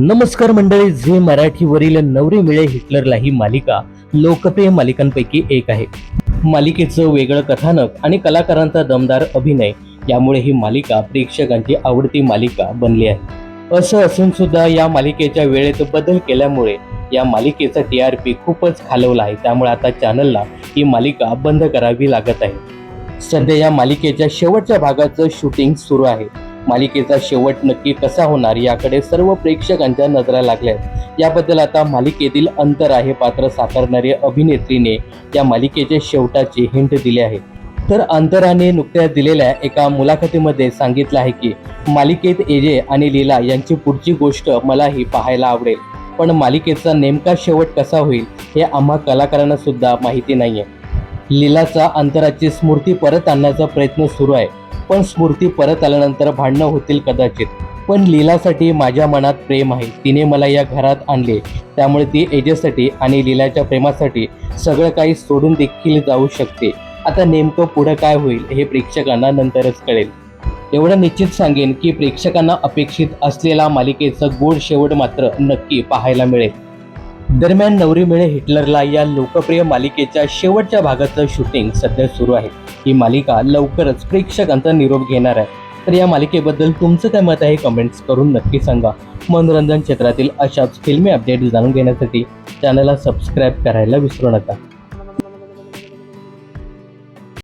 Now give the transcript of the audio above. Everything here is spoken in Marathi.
नमस्कार मंडळी झी मराठीवरील नवरी मिळे हिटलरला ही मालिका लोकप्रिय मालिकांपैकी एक आहे. मालिकेचं वेगळं कथानक आणि कलाकारांचा दमदार अभिनय यामुळे ही मालिका प्रेक्षकांची आवडती मालिका बनली आहे. असं असून सुद्धा या मालिकेच्या वेळेत बदल केल्यामुळे या मालिकेचा टी आर पी खूपच खालवला आहे. त्यामुळे आता चॅनलला ही मालिका बंद करावी लागत आहे. सध्या या मालिकेच्या शेवटच्या भागाचं शूटिंग सुरू आहे. मालिकेचा शेवट नक्की कसा होणार याकडे सर्व प्रेक्षकांच्या नजरा लागल्या आहेत. याबद्दल आता मालिकेतील अंतर आहे. पात्र साकारणारी अभिनेत्रीने या मालिकेच्या शेवटाची हिंट दिली आहे. तर अंतराने नुकत्याच दिलेल्या एका मुलाखतीमध्ये सांगितलं आहे की मालिकेत एजे आणि लीला यांची पुढची गोष्ट मलाही पाहायला आवडेल. पण मालिकेचा नेमका शेवट कसा होईल हे आम्हा कलाकारांना सुद्धा माहिती आहे लीलाचा अंतराची स्मृती परत आणण्याचा प्रयत्न सुरू आहे. पण स्मृती परत आल्यानंतर भांडणं होतील कदाचित. पण लीलासाठी माझ्या मनात प्रेम आहे. तिने मला या घरात आणले. त्यामुळे ती एजेसाठी आणि लीलाच्या प्रेमासाठी सगळं काही सोडून देखील जाऊ शकते. आता नेमकं पुढं काय होईल हे प्रेक्षकांना नंतरच कळेल. एवढं निश्चित सांगेन की प्रेक्षकांना अपेक्षित असलेला मालिकेचा गोड शेवट मात्र नक्की पाहायला मिळेल. दरम्यान नवरी मिळे हिटलरला या लोकप्रिय मालिकेच्या शेवटच्या भागाचं शूटिंग सध्या सुरू आहे. ही मालिका लवकरच प्रेक्षकांचा निरोप घेणार आहे. तर या मालिकेबद्दल तुमचं काय मत आहे? कमेंट्स करून नक्की सांगा. मनोरंजन क्षेत्रातील अशाच फिल्मी अपडेट जाणून घेण्यासाठी चॅनलला सबस्क्राईब करायला विसरू नका.